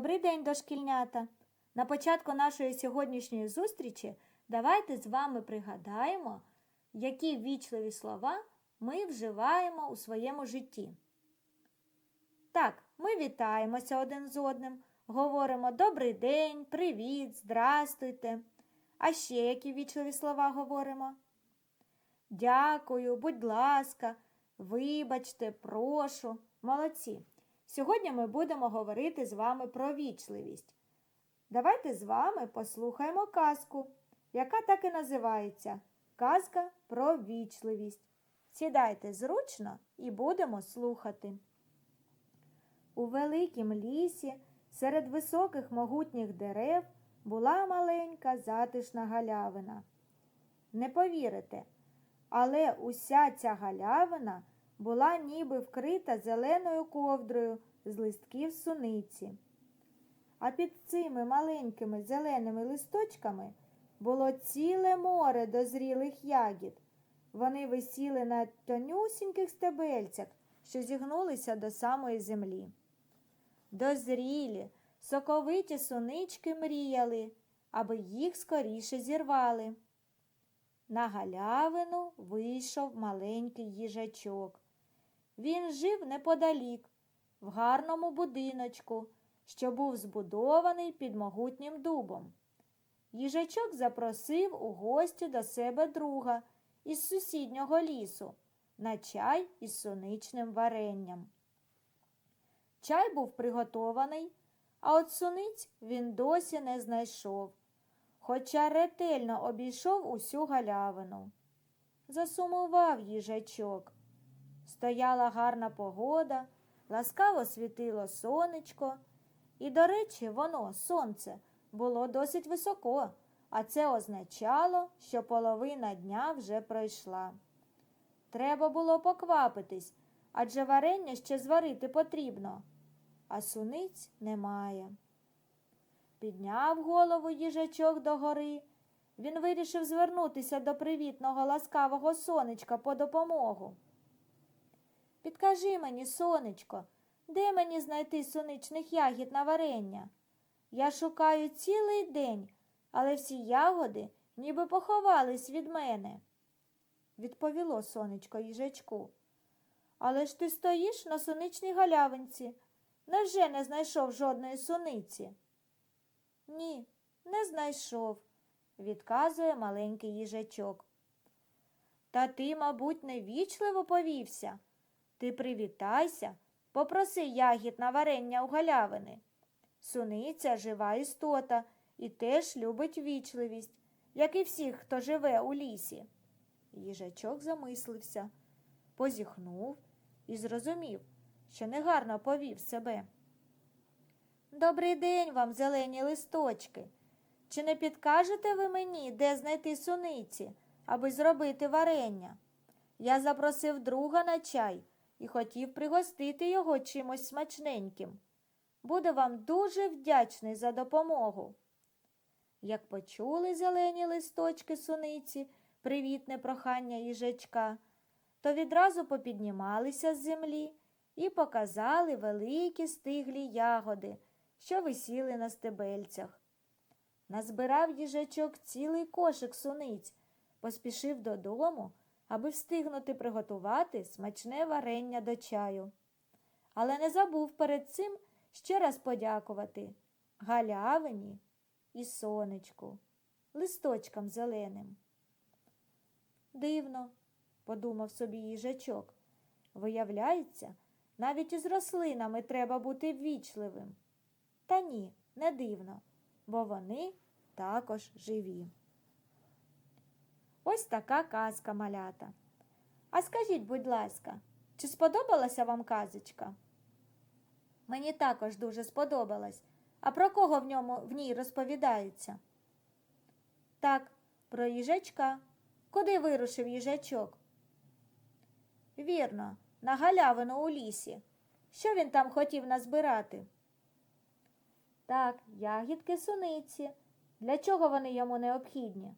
Добрий день, дошкільнята! На початку нашої сьогоднішньої зустрічі давайте з вами пригадаємо, які ввічливі слова ми вживаємо у своєму житті. Так, ми вітаємося один з одним, говоримо добрий день, привіт, здрастуйте. А ще які ввічливі слова говоримо? Дякую, будь ласка, вибачте, прошу. Молодці. Сьогодні ми будемо говорити з вами про вічливість. Давайте з вами послухаємо казку, яка так і називається Казка про вічливість. Сідайте зручно і будемо слухати. У великім лісі серед високих могутніх дерев була маленька затишна галявина. Не повірите, але уся ця галявина була ніби вкрита зеленою ковдрою з листків суниці. А під цими маленькими зеленими листочками було ціле море дозрілих ягід. Вони висіли на тонюсіньких стебельцях, що зігнулися до самої землі. Дозрілі, соковиті сунички мріяли, аби їх скоріше зірвали. На галявину вийшов маленький їжачок. Він жив неподалік, в гарному будиночку, що був збудований під могутнім дубом. Їжачок запросив у гості до себе друга із сусіднього лісу на чай із суничним варенням. Чай був приготований, а от суниць він досі не знайшов, хоча ретельно обійшов усю галявину. Засумував їжачок. Стояла гарна погода, ласкаво світило сонечко, і, до речі, воно, сонце, було досить високо, а це означало, що половина дня вже пройшла. Треба було поквапитись, адже варення ще зварити потрібно, а суниць немає. Підняв голову їжачок догори. Він вирішив звернутися до привітного ласкавого сонечка по допомогу. Підкажи мені, сонечко, де мені знайти соничних ягід на варення? Я шукаю цілий день, але всі ягоди ніби поховались від мене. Відповіло сонечко їжачку. Але ж ти стоїш на соничній галявинці. Невже не знайшов жодної суниці? Ні, не знайшов, відказує маленький їжачок. Та ти, мабуть, невічливо повівся. Ти привітайся, попроси ягід на варення у галявини. Суниця жива істота і теж любить вічливість, як і всіх, хто живе у лісі. Їжачок замислився, позіхнув і зрозумів, що негарно повів себе. Добрий день вам, зелені листочки. Чи не підкажете ви мені, де знайти суниці, аби зробити варення? Я запросив друга на чай і хотів пригостити його чимось смачненьким. Буду вам дуже вдячний за допомогу. Як почули зелені листочки суниці, привітне прохання їжачка, то відразу попіднімалися з землі і показали великі стиглі ягоди, що висіли на стебельцях. Назбирав їжачок цілий кошик суниць, поспішив додому, аби встигнути приготувати смачне варення до чаю. Але не забув перед цим ще раз подякувати галявині і сонечку, листочкам зеленим. Дивно, подумав собі їжачок. Виявляється, навіть із рослинами треба бути ввічливим. Та ні, не дивно, бо вони також живі. Ось така казка малята. А скажіть, будь ласка, чи сподобалася вам казочка? Мені також дуже сподобалась. А про кого в ньому в ній розповідається? Так, про їжачка. Куди вирушив їжачок? Вірно, на галявину у лісі. Що він там хотів назбирати? Так, ягідки суниці. Для чого вони йому необхідні?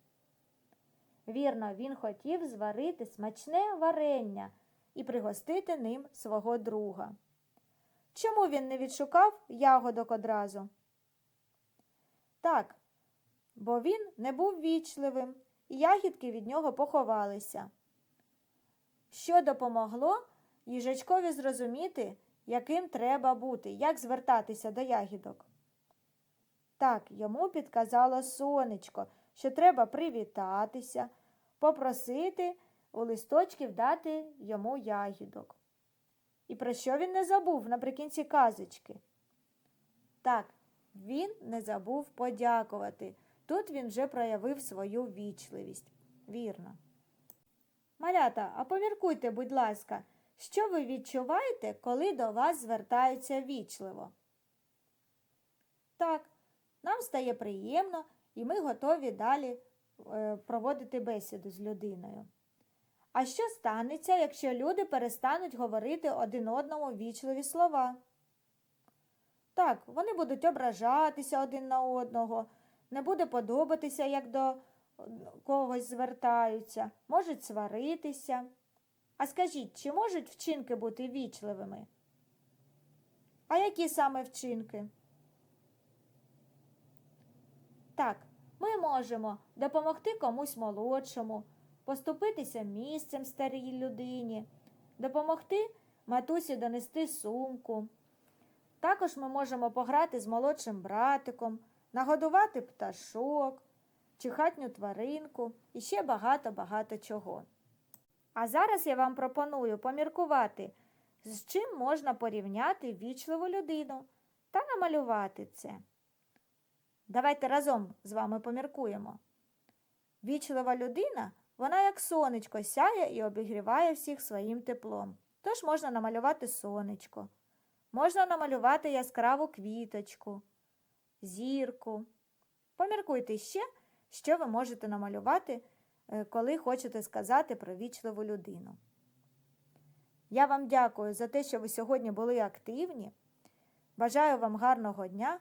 Вірно, він хотів зварити смачне варення і пригостити ним свого друга. Чому він не відшукав ягодок одразу? Так, бо він не був вічливим, і ягідки від нього поховалися. Що допомогло їжачкові зрозуміти, яким треба бути, як звертатися до ягідок? Так, йому підказало сонечко, що треба привітатися, попросити у листочків дати йому ягідок. І про що він не забув наприкінці казочки? Так, він не забув подякувати. Тут він вже проявив свою вічливість. Вірно. Малята, а поміркуйте, будь ласка, що ви відчуваєте, коли до вас звертаються вічливо? Так, нам стає приємно, і ми готові далі е, проводити бесіду з людиною. А що станеться, якщо люди перестануть говорити один одному вічливі слова? Так, вони будуть ображатися один на одного, не буде подобатися, як до когось звертаються, можуть сваритися. А скажіть, чи можуть вчинки бути вічливими? А які саме вчинки? Так, ми можемо допомогти комусь молодшому, поступитися місцем старій людині, допомогти матусі донести сумку. Також ми можемо пограти з молодшим братиком, нагодувати пташок, чи хатню тваринку і ще багато-багато чого. А зараз я вам пропоную поміркувати, з чим можна порівняти вічливу людину та намалювати це. Давайте разом з вами поміркуємо. Вічлива людина, вона як сонечко сяє і обігріває всіх своїм теплом. Тож можна намалювати сонечко, можна намалювати яскраву квіточку, зірку. Поміркуйте ще, що ви можете намалювати, е, коли хочете сказати про вічливу людину. Я вам дякую за те, що ви сьогодні були активні. Бажаю вам гарного дня.